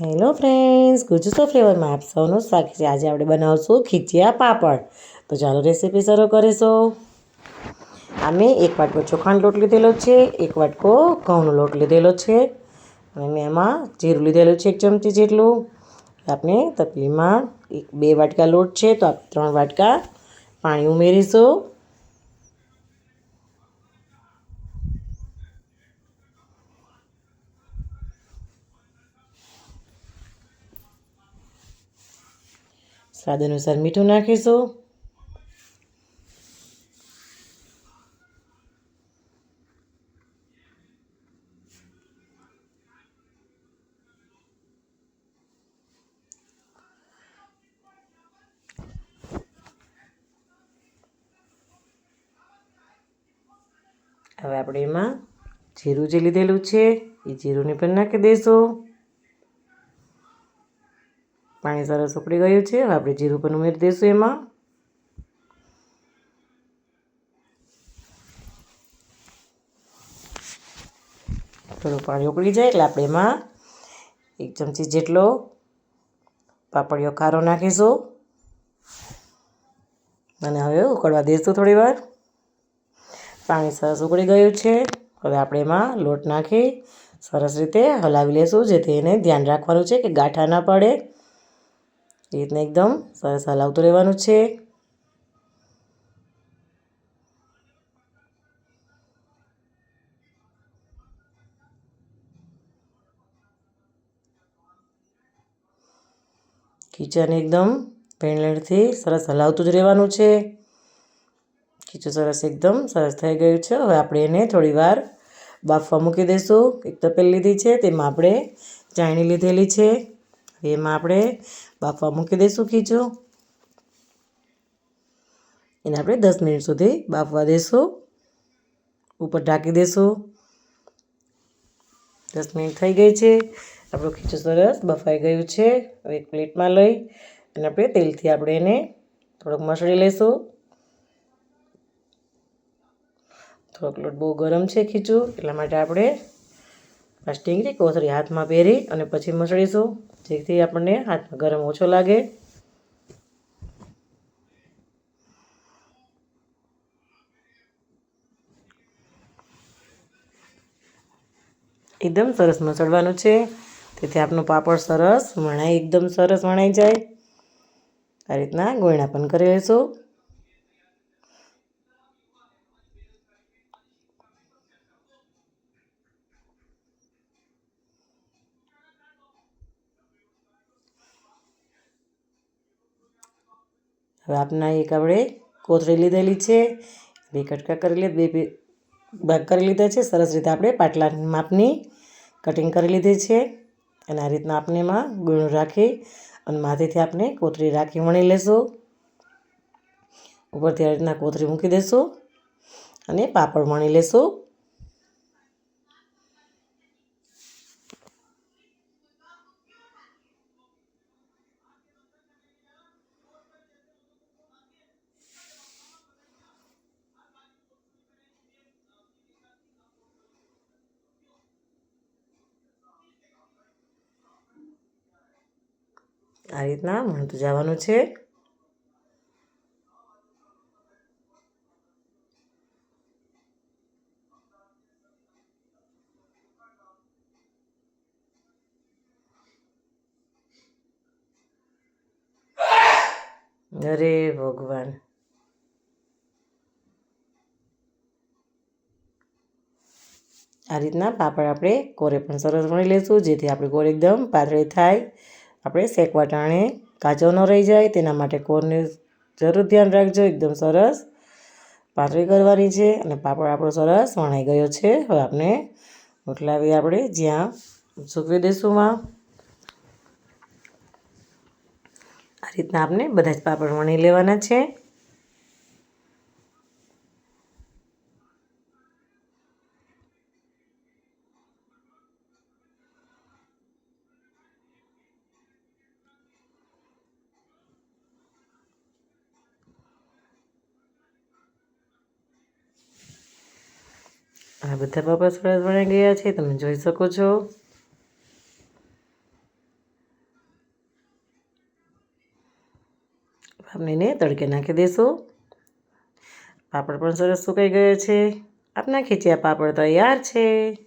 Hello friends, ગુજસો ફ્લેવરમાં આપ સૌનું સ્વાગત છે. આજે આપણે બનાવશું ખીચિયા પાપડ. તો ચાલો રેસીપી શરૂ કરીશું. અમે એક વાટકો ચોખાનો લોટ લીધેલો છે, એક વાટકો ઘઉંનો લોટ લીધેલો છે અને મેં એમાં જીરું લીધેલું છે એક ચમચી જેટલું. આપણે તપલીમાં એક બે વાટકા લોટ છે, તો આપણે ત્રણ વાટકા પાણી ઉમેરીશું. સ્વાદ અનુસાર મીઠું નાખીશું. હવે આપણે એમાં જીરું જે લીધેલું છે, એ જીરુંને પણ નાખી દઈશું. પાણી સરસ ઉકળી ગયું છે. હવે આપણે જીરું પણ ઉમેરી દઈશું એમાં. થોડું પાણી ઉકળી જાય એટલે આપણે એમાં એક ચમચી જેટલો પાપડિયો ખારો નાખીશું. અને હવે ઉકળવા દઈશું થોડી વાર. પાણી સરસ ઉકળી ગયું છે. હવે આપણે એમાં લોટ નાખી સરસ રીતે હલાવી લેશું, જેથી એને ધ્યાન રાખવાનું છે કે ગાંઠા ના પડે. રીતના એકદમ સરસ હલાવતું રહેવાનું છે. ખીચાને એકદમ પેનલેટથી સરસ હલાવતું જ રહેવાનું છે. ખીચું સરસ એકદમ સરસ થઈ ગયું છે. હવે આપણે એને થોડી વાર બાફવા મૂકી દઈશું. એક તપેલી લીધી છે, તેમાં આપણે ચાયણી લીધેલી છે. એમાં આપણે બાફવા મૂકી દઈશું ખીચું. એને આપણે દસ મિનિટ સુધી બાફવા દઈશું. ઉપર ઢાંકી દઈશું. દસ મિનિટ થઈ ગઈ છે. આપણું ખીચું સરસ બફાઈ ગયું છે. હવે એક પ્લેટમાં લઈ અને આપણે તેલથી આપણે એને થોડોક મસળી લઈશું. થોડોક લોટ બહુ ગરમ છે ખીચું, એટલા માટે આપણે પ્લાસ્ટિકની કોથળી હાથમાં પહેરી અને પછી મસળીશું જેથી આપણને હાથમાં ગરમ ઓછો લાગે એકદમ સરસ મસળવાનું છે તેથી આપણું પાપડ સરસ વણાય એકદમ સરસ વણાઈ જાય આ રીતના ગોયણા પણ કરી લઈશું હવે આપના એક આપણે કોથળી લીધેલી છે. બે કટકા કરી લે, બે ભાગ કરી લીધા છે. સરસ રીતે આપણે પાટલા માપની કટિંગ કરી લીધી છે. અને આ રીતના આપણે એમાં ગુણ રાખી અને માથેથી આપણે કોથળી રાખી વણી લેશું. ઉપરથી આ રીતના કોથળી મૂકી દઈશું અને પાપડ વણી લેશું. આ રીતના વણતું જવાનું છે. અરે ભગવાન. આ રીતના પાપડ આપણે કોરે પણ સરસ વણી લઈશું જેથી આપણે કોર એકદમ પાતળી થાય. આપણે શેકવા ટાણે કાચો ન રહી જાય, તેના માટે કોરને જરૂર ધ્યાન રાખજો. એકદમ સરસ પાતળી કરવાની છે અને પાપડ આપણો સરસ વણાઈ ગયો છે. હવે આપણે ઉઠલાવી આપણે જ્યાં સૂકવી દઈશું આ રીતના આપણે બધા જ પાપડ વણી લેવાના છે. આ બધા બાબા સરસ બની ગયા છે, તમે જોઈ શકો છો. પાપડીને તડકે નાખી દેશો. પાપડ પણ સરસ સુકાઈ ગયો છે. આપના ખેંચ્યા પાપડ તૈયાર છે.